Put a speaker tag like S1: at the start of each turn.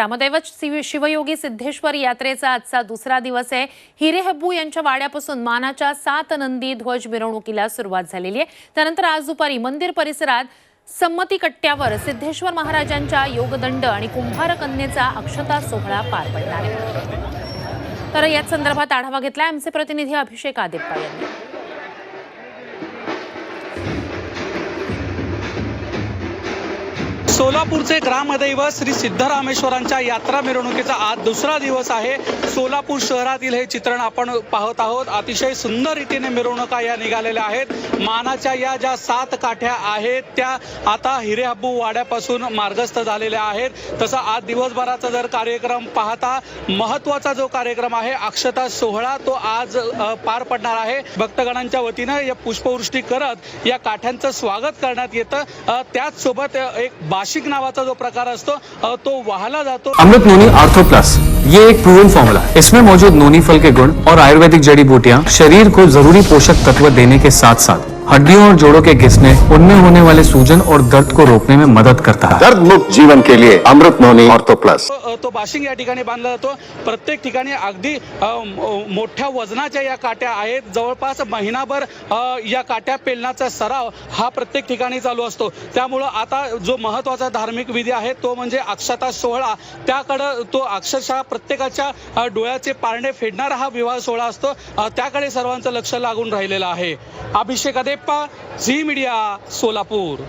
S1: ग्रामदैवत शिव- शिवयोगी सिद्धेश्वर यात्रेचा आजचा दुसरा दिवस आहे. हिरे हब्बू यांच्या वाड्यापासून मानाच्या सात नंदी ध्वज मिरवणुकीला सुरुवात झालेली आहे. त्यानंतर आज दुपारी मंदिर परिसरात संमती कट्ट्यावर सिद्धेश्वर महाराजांच्या योगदंड आणि कुंभार कन्येचा अक्षता सोहळा पार पडणार आहे. तर याच संदर्भात आढावा घेतला आमचे प्रतिनिधी अभिषेक आदिप्पा यांनी.
S2: सोलापूरचे ग्रामदैवत श्री सिद्धरामेश्वरांच्या यात्रा मिरवणुकीचा आज दुसरा दिवस आहे. सोलापूर शहरातील हे चित्रण आपण पाहत आहोत. अतिशय सुंदर रीतीने मिरवणुका या निघालेल्या आहेत. मानाच्या या ज्या सात काठ्या आहेत त्या आता हिरेहब्बू वाड्यापासून मार्गस्थ झालेल्या आहेत. तसा आज दिवसभराचा जर कार्यक्रम पाहता महत्त्वाचा जो कार्यक्रम आहे अक्षता सोहळा तो आज पार पडणार आहे. भक्तगणांच्या वतीनं या पुष्पवृष्टी करत या काठ्यांचं स्वागत करण्यात येतं. त्याचसोबत एक सोबत बाशिक नावाचा जो प्रकार असतो तो वाहला जातो.
S3: अमृत नोनी आर्थो प्लस ये एक प्रूवन फॉर्मूला है। इसमें मौजूद नोनी फल के गुण और आयुर्वेदिक जड़ी बूटियाँ शरीर को ज़रूरी पोषक तत्व देने के साथ साथ हड्डियों और जोड़ों के घिसने उनमें होने वाले सूजन और दर्द को रोकने में मदद करता है।
S4: दर्द मुक्त जीवन के लिए अमृत नोनी ऑर्थो प्लस।
S2: तो तो बाशिंग या ठिकाणी बांधला जातो. प्रत्येक ठिकाणी अगदी मोठ्या वजनाच्या या काट्या आहेत. जवळपास महिनाभर या काट्या पेलण्याचा सराव हा प्रत्येक ठिकाणी चालू असतो. त्यामुळं आता जो महत्त्वाचा धार्मिक विधी आहे तो म्हणजे अक्षता सोहळा. त्याकडं तो अक्षरशः प्रत्येकाच्या डोळ्याचे पारणे फेडणारा हा विवाह सोहळा असतो. त्याकडे सर्वांचं लक्ष लागून राहिलेलं आहे. अभिषेक अदेप्पा झी मीडिया सोलापूर.